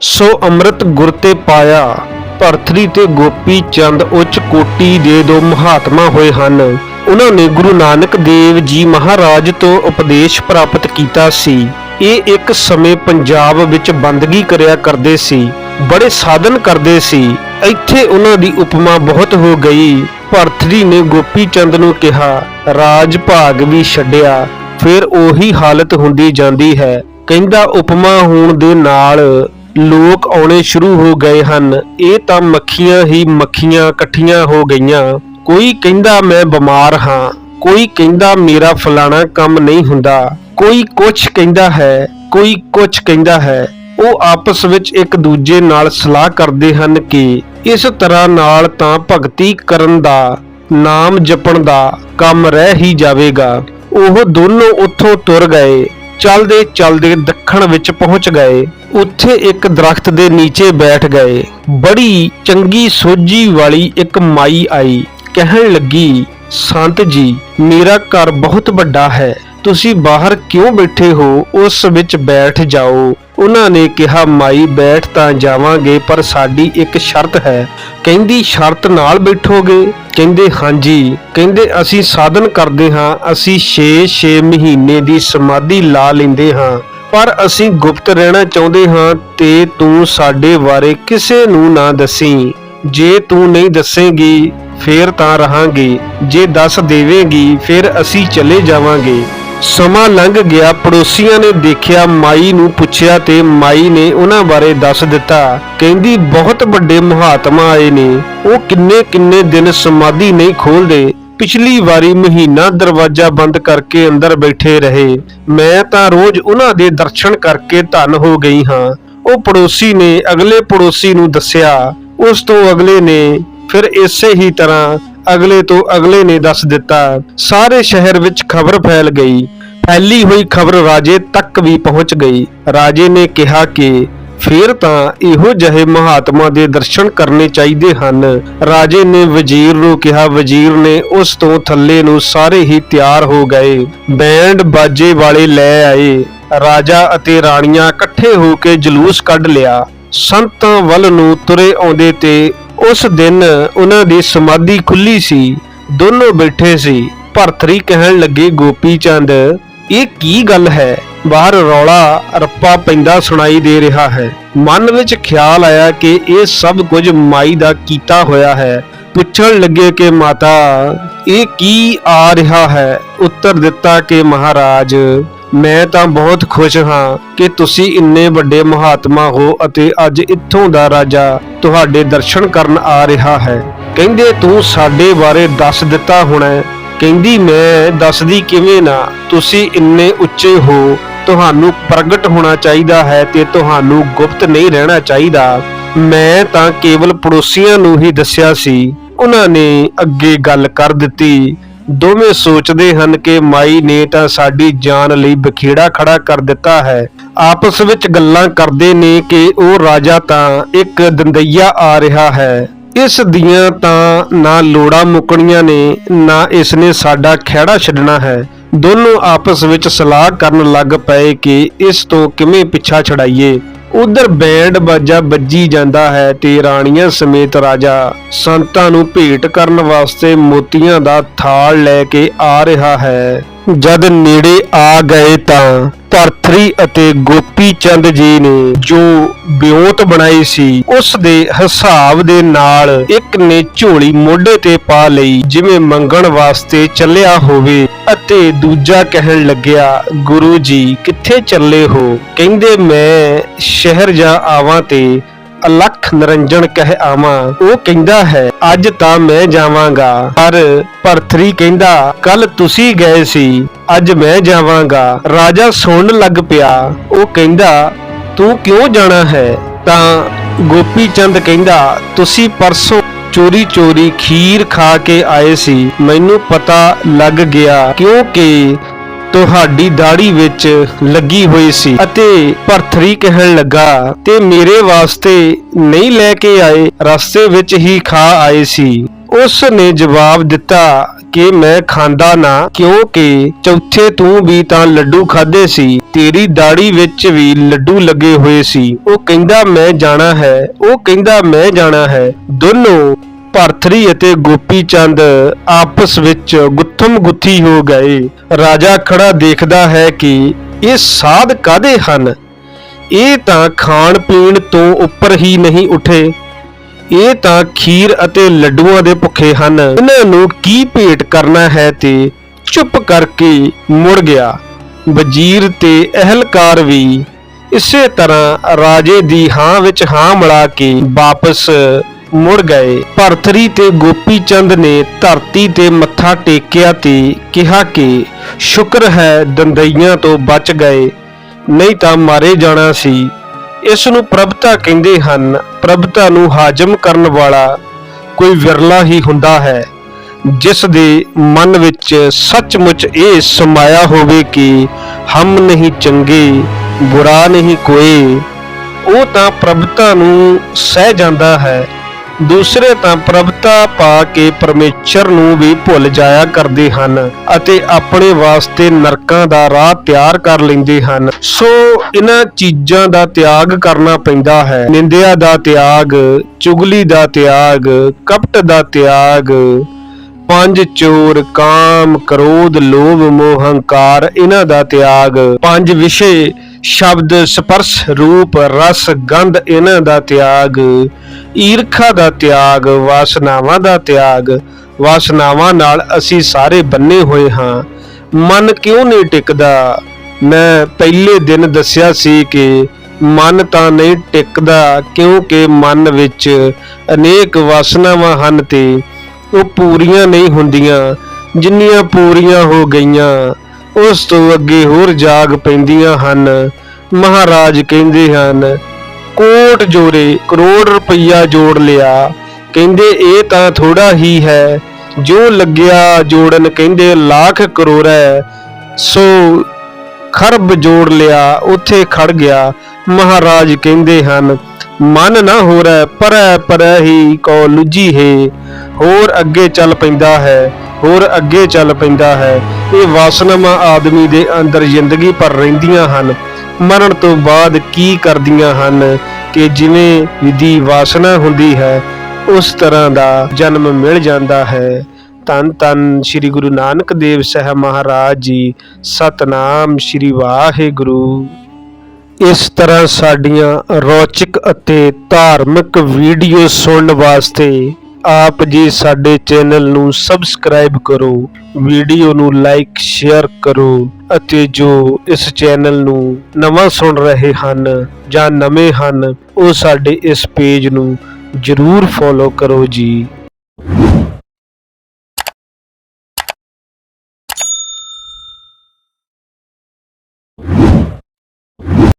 ਸੋ ਅੰਮ੍ਰਿਤ ਗੁਰ ਤੇ ਪਾਇਆ ਭਰਤਰੀ ਤੇ ਗੋਪੀ ਚੰਦ ਉੱਚ ਕੋਟੀ ਦੇ ਦੋ ਮਹਾਤਮਾ ਹੋਏ ਹਨ। ਉਹਨਾਂ ਨੇ ਗੁਰੂ ਨਾਨਕ ਦੇਵ ਜੀ ਮਹਾਰਾਜ ਤੋਂ ਉਪਦੇਸ਼ ਪ੍ਰਾਪਤ ਕੀਤਾ ਸੀ। ਇਹ ਇੱਕ ਸਮੇਂ ਪੰਜਾਬ ਵਿੱਚ ਬੰਦਗੀ ਕਰਿਆ ਕਰਦੇ ਸੀ, ਬੜੇ ਸਾਧਨ ਕਰਦੇ ਸੀ। ਇੱਥੇ ਉਹਨਾਂ ਦੀ ਉਪਮਾ ਬਹੁਤ ਹੋ ਗਈ। ਭਰਤਰੀ ਨੇ ਗੋਪੀ ਚੰਦ ਨੂੰ ਕਿਹਾ, ਰਾਜ ਭਾਗ ਵੀ ਛੱਡਿਆ, ਫਿਰ ਉਹੀ ਹਾਲਤ ਹੁੰਦੀ ਜਾਂਦੀ ਹੈ। ਕਹਿੰਦਾ, ਉਪਮਾ ਹੋਣ ਦੇ ਨਾਲ ਲੋਕ ਆਉਣੇ ਸ਼ੁਰੂ ਹੋ ਗਏ ਹਨ। ਇਹ ਤਾਂ ਮੱਖੀਆਂ ਹੀ ਮੱਖੀਆਂ ਇਕੱਠੀਆਂ ਹੋ ਗਈਆਂ। ਕੋਈ ਕਹਿੰਦਾ ਮੈਂ ਬਿਮਾਰ ਹਾਂ। ਕੋਈ ਕਹਿੰਦਾ ਮੇਰਾ ਫਲਾਣਾ ਕੰਮ ਨਹੀਂ ਹੁੰਦਾ। ਕੋਈ ਕੁਝ ਕਹਿੰਦਾ ਹੈ, ਕੋਈ ਕੁਝ ਕਹਿੰਦਾ ਹੈ। ਉਹ ਆਪਸ ਵਿੱਚ ਇੱਕ ਦੂਜੇ ਨਾਲ ਸਲਾਹ ਕਰਦੇ ਹਨ ਕਿ ਇਸ ਤਰ੍ਹਾਂ ਨਾਲ ਤਾਂ ਭਗਤੀ ਕਰਨ ਦਾ, ਨਾਮ ਜਪਣ ਦਾ ਕੰਮ ਰਹਿ ਹੀ ਜਾਵੇਗਾ। ਉਹ ਦੋਨੋਂ ਉੱਥੋਂ ਤੁਰ ਗਏ। ਚਲਦੇ ਚਲਦੇ ਦੱਖਣ ਵਿੱਚ ਪਹੁੰਚ ਗਏ। ਉੱਥੇ ਇੱਕ ਦਰਖਤ ਦੇ ਨੀਚੇ ਬੈਠ ਗਏ। ਬੜੀ ਚੰਗੀ ਸੋਝੀ ਵਾਲੀ ਇੱਕ ਮਾਈ ਆਈ। ਕਹਿਣ ਲੱਗੀ, ਸੰਤ ਜੀ, ਮੇਰਾ ਘਰ ਬਹੁਤ ਵੱਡਾ ਹੈ। ਤੁਸੀਂ ਬਾਹਰ ਕਿਉਂ ਬੈਠੇ ਹੋ? ਉਸ ਵਿੱਚ ਬੈਠ ਜਾਓ। ਉਹਨਾਂ ਨੇ ਕਿਹਾ, ਮਾਈ, ਬੈਠ ਤਾਂ ਜਾਵਾਂਗੇ, ਪਰ ਸਾਡੀ ਇੱਕ ਸ਼ਰਤ ਹੈ। ਕਹਿੰਦੀ, ਸ਼ਰਤ ਨਾਲ ਬੈਠੋਗੇ? ਕਹਿੰਦੇ, ਹਾਂਜੀ। ਕਹਿੰਦੇ, ਅਸੀਂ ਸਾਧਨ ਕਰਦੇ ਹਾਂ, ਅਸੀਂ 6-6 ਮਹੀਨੇ ਦੀ ਸਮਾਧੀ ਲਾ ਲੈਂਦੇ ਹਾਂ, ਪਰ ਅਸੀਂ ਗੁਪਤ ਰਹਿਣਾ ਚਾਹੁੰਦੇ ਹਾਂ ਤੇ ਤੂੰ ਸਾਡੇ ਬਾਰੇ ਕਿਸੇ ਨੂੰ ਨਾ ਦੱਸੀ। ਜੇ ਤੂੰ ਨਹੀਂ ਦੱਸੇਂਗੀ, ਫੇਰ ਤਾਂ ਰਹਾਂਗੇ। ਜੇ ਦੱਸ ਦੇਵੇਂਗੀ, ਫਿਰ ਅਸੀਂ ਚਲੇ ਜਾਵਾਂਗੇ। ਸਮਾਂ ਲੰਘ ਗਿਆ, ਪੜੋਸੀਆਂ ਨੇ ਦੇਖਿਆ, ਮਾਈ ਨੂੰ ਪੁੱਛਿਆ ਤੇ ਮਾਈ ਨੇ ਉਹਨਾਂ ਬਾਰੇ ਦੱਸ ਦਿੱਤਾ। ਕਹਿੰਦੀ, ਬਹੁਤ ਵੱਡੇ ਮਹਾਤਮਾ ਆਏ ਨੇ। ਉਹ ਕਿੰਨੇ ਕਿੰਨੇ ਦਿਨ ਸਮਾਧੀ ਨਹੀਂ ਖੋਲਦੇ ਪਿਛਲੀ ਵਾਰੀ ਮਹੀਨਾ ਦਰਵਾਜ਼ਾ ਬੰਦ ਕਰਕੇ ਅੰਦਰ ਬੈਠੇ ਰਹੇ। ਮੈਂ ਤਾਂ ਰੋਜ਼ ਉਹਨਾਂ ਦੇ ਦਰਸ਼ਨ ਕਰਕੇ ਧਨ ਹੋ ਗਈ ਹਾਂ। ਉਹ ਪੜੋਸੀ ਨੇ ਅਗਲੇ ਪੜੋਸੀ ਨੂੰ ਦੱਸਿਆ। ਉਸ ਤੋਂ ਅਗਲੇ ਨੇ ਫਿਰ ਇਸੇ ਹੀ ਤਰ੍ਹਾਂ ਅਗਲੇ ਤੋਂ ਅਗਲੇ ਨੇ ਦੱਸ ਦਿੱਤਾ, ਸਾਰੇ ਸ਼ਹਿਰ ਵਿੱਚ ਖਬਰ ਫੈਲ ਗਈ। ਫੈਲੀ ਹੋਈ ਖਬਰ ਰਾਜੇ ਤੱਕ ਵੀ ਪਹੁੰਚ ਗਈ। ਰਾਜੇ ਨੇ ਕਿਹਾ ਕਿ ਫਿਰ ਤਾਂ ਇਹੋ ਜਿਹੇ ਮਹਾਤਮਾ ਦੇ ਦਰਸ਼ਨ ਕਰਨੇ ਚਾਹੀਦੇ ਹਨ। ਰਾਜੇ ਨੇ ਵਜ਼ੀਰ ਨੂੰ ਕਿਹਾ, ਵਜ਼ੀਰ ਨੇ ਉਸ ਤੋਂ ਥੱਲੇ ਨੂੰ ਸਾਰੇ ਹੀ ਤਿਆਰ ਹੋ ਗਏ। ਬੈਂਡ ਬਾਜੇ ਵਾਲੇ ਲੈ ਆਏ। ਰਾਜਾ ਅਤੇ ਰਾਣੀਆਂ ਇਕੱਠੇ ਹੋ ਕੇ ਜਲੂਸ ਕੱਢ ਲਿਆ। ਸੰਤਾਂ ਵੱਲ ਨੂੰ ਤੁਰੇ ਆਉਂਦੇ ਤੇ ਉਸ ਦਿਨ ਉਹਨਾਂ ਦੀ ਸਮਾਧੀ ਖੁੱਲੀ ਸੀ। ਦੋਨੋਂ ਬੈਠੇ ਸੀ। ਭਰਤਰੀ ਕਹਿਣ ਲੱਗੇ, ਗੋਪੀ ਚੰਦ, ਇਹ ਕੀ ਗੱਲ ਹੈ? ਬਾਹਰ ਰੌਲਾ ਰੱਪਾ ਪੈਂਦਾ ਸੁਣਾਈ ਦੇ ਰਿਹਾ ਹੈ। ਮਨ ਵਿੱਚ ਖਿਆਲ ਆਇਆ ਕਿ ਇਹ ਸਭ ਕੁਝ ਮਾਈ ਦਾ ਕੀਤਾ ਹੋਇਆ ਹੈ। ਪੁੱਛਣ ਲੱਗੇ ਕਿ, ਮਾਤਾ, ਇਹ ਕੀ ਆ ਰਿਹਾ ਹੈ? ਉੱਤਰ ਦਿੱਤਾ ਕਿ, ਮਹਾਰਾਜ ਮੈਂ ਤਾਂ ਬਹੁਤ ਖੁਸ਼ ਹਾਂ ਕਿ ਤੁਸੀਂ ਇੰਨੇ ਵੱਡੇ ਮਹਾਤਮਾ ਹੋ ਅਤੇ ਅੱਜ ਇੱਥੋਂ ਦਾ ਰਾਜਾ ਤੁਹਾਡੇ ਦਰਸ਼ਨ ਕਰਨ ਆ ਰਿਹਾ ਹੈ। ਕਹਿੰਦੇ ਤੂੰ ਸਾਡੇ ਬਾਰੇ ਦੱਸ ਦਿੱਤਾ ਹੋਣਾ ਕਹਿੰਦੀ ਮੈਂ ਦੱਸਦੀ ਕਿਵੇਂ ਨਾ, ਤੁਸੀਂ ਇੰਨੇ ਉੱਚੇ ਹੋ, ਤੁਹਾਨੂੰ ਪ੍ਰਗਟ ਹੋਣਾ ਚਾਹੀਦਾ ਹੈ ਤੇ ਤੁਹਾਨੂੰ ਗੁਪਤ ਨਹੀਂ ਰਹਿਣਾ ਚਾਹੀਦਾ। ਮੈਂ ਤਾਂ ਕੇਵਲ ਪੜੋਸੀਆਂ ਨੂੰ ਹੀ ਦੱਸਿਆ ਸੀ। ਉਹਨਾਂ ਨੇ ਅੱਗੇ ਗੱਲ ਕਰ ਦਿੱਤੀ। ਦੋਵੇਂ ਸੋਚਦੇ ਹਨ ਕਿ ਮਾਈ ਨੇ ਤਾਂ ਸਾਡੀ ਜਾਨ ਲਈ ਬਖੇੜਾ ਖੜਾ ਕਰ ਦਿੱਤਾ ਹੈ। ਆਪਸ ਵਿੱਚ ਗੱਲਾਂ ਕਰਦੇ ਨੇ ਕਿ ਉਹ ਰਾਜਾ ਤਾਂ ਇੱਕ ਦੰਦਈਆ ਆ ਰਿਹਾ ਹੈ। ਇਸ ਦੀਆਂ ਤਾਂ ਨਾ ਲੋੜਾਂ ਮੁੱਕਣੀਆਂ ਨੇ, ਨਾ ਇਸ ਨੇ ਸਾਡਾ ਖਹਿੜਾ ਛੱਡਣਾ ਹੈ। ਦੋਨੋਂ ਆਪਸ ਵਿੱਚ ਸਲਾਹ ਕਰਨ ਲੱਗ ਪਏ ਕਿ ਇਸ ਤੋਂ ਕਿਵੇਂ ਪਿੱਛਾ ਛਡਾਈਏ। ਉਧਰ ਬੈਂਡ ਬਾਜਾ ਵੱਜੀ ਜਾਂਦਾ ਹੈ ਤੇ ਰਾਣੀਆਂ ਸਮੇਤ ਰਾਜਾ ਸੰਤਾਂ ਨੂੰ ਭੇਟ ਕਰਨ ਵਾਸਤੇ ਮੋਤੀਆਂ ਦਾ ਥਾਲ ਲੈ ਕੇ ਆ ਰਿਹਾ ਹੈ। ਜਦ ਨੇੜੇ ਆ ਗਏ ਤਾਂ ਭਰਥਰੀ ਅਤੇ ਗੋਪੀ ਚੰਦ ਜੀ ਨੇ ਜੋ ਬਿਉਂਤ ਬਣਾਈ ਸੀ, ਉਸ ਦੇ ਹਿਸਾਬ ਦੇ ਨਾਲ ਇੱਕ ਨੇ ਝੋਲੀ ਮੋਢੇ ਤੇ ਪਾ ਲਈ, ਜਿਵੇਂ ਮੰਗਣ ਵਾਸਤੇ ਚੱਲਿਆ ਹੋਵੇ। ਅਤੇ ਦੂਜਾ ਕਹਿਣ ਲੱਗਿਆ, ਗੁਰੂ ਜੀ, ਕਿੱਥੇ ਚੱਲੇ ਹੋ? ਕਹਿੰਦੇ, ਮੈਂ ਸ਼ਹਿਰ ਜਾ ਆਵਾਂ ਤੇ ਅਲਖ ਨਰੰਜਨ ਕਹਿ ਆਵਾਂ। ਉਹ ਕਹਿੰਦਾ ਹੈ, ਅੱਜ ਤਾਂ ਮੈਂ ਜਾਵਾਂਗਾ। ਪਰ ਭਰਥਰੀ ਕਹਿੰਦਾ ਕੱਲ ਤੁਸੀਂ ਗਏ ਸੀ, ਅੱਜ ਮੈਂ ਜਾਵਾਂਗਾ। ਰਾਜਾ ਸੁਣਨ ਲੱਗ ਪਿਆ। ਉਹ ਕਹਿੰਦਾ, ਤੂੰ ਕਿਉਂ ਜਾਣਾ ਹੈ? ਤਾਂ ਗੋਪੀ ਚੰਦ ਕਹਿੰਦਾ, ਤੁਸੀਂ ਪਰਸੋਂ ਚੋਰੀ ਚੋਰੀ ਖੀਰ ਖਾ ਕੇ ਆਏ ਸੀ। ਮੈਨੂੰ ਪਤਾ ਲੱਗ ਗਿਆ ਕਿਉਂਕਿ ਤੁਹਾਡੀ ਦਾੜੀ ਵਿੱਚ ਲੱਗੀ ਹੋਈ ਸੀ ਅਤੇ ਭਰਥਰੀ ਕਹਿਣ ਲੱਗਾ, ਤੇ ਮੇਰੇ ਵਾਸਤੇ ਨਹੀਂ ਲੈ ਕੇ ਆਏ, ਰਸਤੇ ਵਿੱਚ ਹੀ ਖਾ ਆਏ ਸੀ। ਉਸ ਨੇ ਜਵਾਬ ਦਿੱਤਾ ਕਿ ਮੈਂ ਖਾਂਦਾ ਨਾ, ਕਿਉਂਕਿ ਚੌਥੇ ਤੂੰ ਵੀ ਤਾਂ ਲੱਡੂ ਖਾਦੇ ਸੀ, ਤੇਰੀ ਦਾੜੀ ਵਿੱਚ ਵੀ ਲੱਡੂ ਲੱਗੇ ਹੋਏ ਸੀ। ਉਹ ਕਹਿੰਦਾ, ਮੈਂ ਜਾਣਾ ਹੈ, ਉਹ ਕਹਿੰਦਾ, ਮੈਂ ਜਾਣਾ ਹੈ। ਦੋਨੋਂ ਭਰਥਰੀ ਅਤੇ ਗੋਪੀ ਚੰਦ ਆਪਸ ਵਿੱਚ ਗੁੱਥਮ ਗੁੱਥੀ ਹੋ ਗਏ। ਰਾਜਾ ਖੜਾ ਦੇਖਦਾ ਹੈ ਕਿ ਇਹ ਸਾਧ ਕਾਦੇ ਹਨ? ਇਹ ਤਾਂ ਖਾਣ ਪੀਣ ਤੋਂ ਉੱਪਰ ਹੀ ਨਹੀਂ ਉਠੇ। ਇਹ ਤਾਂ ਖੀਰ ਅਤੇ ਲੱਡੂਆਂ ਦੇ ਭੁੱਖੇ ਹਨ। ਇਹਨਾਂ ਨੂੰ ਕੀ ਭੇਟ ਕਰਨਾ ਹੈ ਤੇ ਚੁੱਪ ਕਰਕੇ ਮੁੜ ਗਿਆ। ਵਜ਼ੀਰ ਤੇ ਅਹਲਕਾਰ ਵੀ ਇਸੇ ਤਰ੍ਹਾਂ ਰਾਜੇ ਦੀ ਹਾਂ ਵਿੱਚ ਹਾਂ ਮਿਲਾ ਕੇ ਵਾਪਸ ਮੁੜ ਗਏ। ਭਰਥਰੀ ਤੇ ਗੋਪੀ ਚੰਦ ਨੇ ਧਰਤੀ ਤੇ ਮੱਥਾ ਟੇਕਿਆ ਤੇ ਕਿਹਾ ਕਿ, ਸ਼ੁਕਰ ਹੈ ਦੰਦਈਆਂ ਤੋਂ ਬਚ ਗਏ। ਨਹੀਂ ਤਾਂ ਮਾਰੇ ਜਾਣਾ ਸੀ। ਇਸ ਨੂੰ ਪ੍ਰਭਤਾ ਕਹਿੰਦੇ ਹਨ, ਪ੍ਰਭਤਾ ਨੂੰ ਹਾਜ਼ਮ ਕਰਨ ਵਾਲਾ ਕੋਈ ਵਿਰਲਾ ਹੀ ਹੁੰਦਾ ਹੈ, ਜਿਸ ਦੇ ਮਨ ਵਿੱਚ ਸੱਚਮੁੱਚ ਇਹ ਸਮਾਇਆ ਹੋਵੇ ਕਿ ਹਮ ਨਹੀਂ ਚੰਗੇ, ਬੁਰਾ ਨਹੀਂ ਕੋਈ। ਉਹ ਤਾਂ ਪ੍ਰਭਤਾ ਨੂੰ ਸਹਿ ਜਾਂਦਾ ਹੈ। ਦੂਸਰੇ ਤਾਂ ਪ੍ਰਭਤਾ ਪਾ ਕੇ ਪਰਮੇਸ਼ਰ ਨੂੰ ਵੀ ਭੁੱਲ ਜਾਇਆ ਕਰਦੇ ਹਨ ਅਤੇ ਆਪਣੇ ਵਾਸਤੇ ਨਰਕਾਂ ਦਾ ਰਾਹ ਤਿਆਰ ਕਰ ਲੈਂਦੇ ਹਨ। ਸੋ ਇਹਨਾਂ ਚੀਜ਼ਾਂ ਦਾ ਤਿਆਗ ਕਰਨਾ ਪੈਂਦਾ ਹੈ। ਨਿੰਦਿਆ ਦਾ ਤਿਆਗ, ਚੁਗਲੀ ਦਾ ਤਿਆਗ, ਕਪਟ ਦਾ ਤਿਆਗ, ਪੰਜ ਚੋਰ, ਕਾਮ, ਕ੍ਰੋਧ, ਲੋਭ ਮੋਹ ਹੰਕਾਰ ਇਹਨਾਂ ਦਾ ਤਿਆਗ, ਪੰਜ ਵਿਸ਼ੇ ਸ਼ਬਦ ਸਪਰਸ਼ ਰੂਪ ਰਸ ਗੰਧ ਇਹਨਾਂ ਦਾ ਤਿਆਗ, ਈਰਖਾ ਦਾ ਤਿਆਗ, ਵਾਸਨਾਵਾਂ ਦਾ ਤਿਆਗ। ਵਾਸਨਾਵਾਂ ਨਾਲ ਅਸੀਂ ਸਾਰੇ ਬੰਨੇ ਹੋਏ ਹਾਂ। ਮਨ ਕਿਉਂ ਨਹੀਂ ਟਿਕਦਾ? ਮੈਂ ਪਹਿਲੇ ਦਿਨ ਦੱਸਿਆ ਸੀ ਕਿ ਮਨ ਤਾਂ ਨਹੀਂ ਟਿਕਦਾ ਕਿਉਂਕਿ ਮਨ ਵਿੱਚ ਅਨੇਕ ਵਾਸਨਾਵਾਂ ਹਨ ਤੇ ਉਹ ਪੂਰੀਆਂ ਨਹੀਂ ਹੁੰਦੀਆਂ, ਜਿੰਨੀਆਂ ਪੂਰੀਆਂ ਹੋ ਗਈਆਂ। ਉਸ ਤੋਂ ਅੱਗੇ ਹੋਰ ਜਾਗ ਪੈਂਦੀਆਂ ਹਨ। ਮਹਾਰਾਜ ਕਹਿੰਦੇ ਹਨ, ਕੋਟ ਜੋੜੇ ਕਰੋੜ ਰੁਪਈਆ ਜੋੜ ਲਿਆ। ਕਹਿੰਦੇ, ਇਹ ਤਾਂ ਥੋੜਾ ਹੀ ਹੈ। ਜੋ ਲੱਗਿਆ ਜੋੜਨ ਕਹਿੰਦੇ, ਲੱਖ ਕਰੋੜ ਸੋ ਖਰਬ ਜੋੜ ਲਿਆ, ਉੱਥੇ ਖੜ ਗਿਆ। ਮਹਾਰਾਜ ਕਹਿੰਦੇ ਹਨ, ਮਨ ਨਾ ਹੋਰੈ, ਪਰੈ ਪਰੈ ਹੀ ਕੋ ਲੁਜੀ ਹੈ। ਹੋਰ ਅੱਗੇ ਚੱਲ ਪੈਂਦਾ ਹੈ। ਹੋਰ ਅੱਗੇ ਚੱਲ ਪੈਂਦਾ ਹੈ। ਇਹ ਵਾਸਨਾਵਾਂ ਆਦਮੀ ਦੇ ਅੰਦਰ ਜ਼ਿੰਦਗੀ ਭਰ ਰਹਿੰਦੀਆਂ ਹਨ। ਮਰਨ ਤੋਂ ਬਾਅਦ ਕੀ ਕਰਦੀਆਂ ਹਨ ਕਿ ਜਿਵੇਂ ਵਿਧੀ ਵਾਸਨਾ ਹੁੰਦੀ ਹੈ, ਉਸ ਤਰ੍ਹਾਂ ਦਾ ਜਨਮ ਮਿਲ ਜਾਂਦਾ ਹੈ। ਧੰਨ ਧੰਨ ਸ੍ਰੀ ਗੁਰੂ ਨਾਨਕ ਦੇਵ ਸਾਹਿਬ ਮਹਾਰਾਜ ਜੀ, ਸਤਨਾਮ ਸ੍ਰੀ ਵਾਹਿਗੁਰੂ। ਇਸ ਤਰ੍ਹਾਂ ਸਾਡੀਆਂ ਰੌਚਕ ਅਤੇ ਧਾਰਮਿਕ ਵੀਡੀਓ ਸੁਣਨ ਵਾਸਤੇ ਆਪ ਜੀ ਸਾਡੇ ਚੈਨਲ ਨੂੰ ਸਬਸਕ੍ਰਾਈਬ ਕਰੋ, ਵੀਡੀਓ ਨੂੰ ਲਾਈਕ, ਸ਼ੇਅਰ ਕਰੋ ਅਤੇ ਜੋ ਇਸ ਚੈਨਲ ਨੂੰ ਨਵਾਂ ਸੁਣ ਰਹੇ ਹਨ ਜਾਂ ਨਵੇਂ ਹਨ, ਉਹ ਸਾਡੇ ਇਸ ਪੇਜ ਨੂੰ ਜਰੂਰ ਫੋਲੋ ਕਰੋ ਜੀ।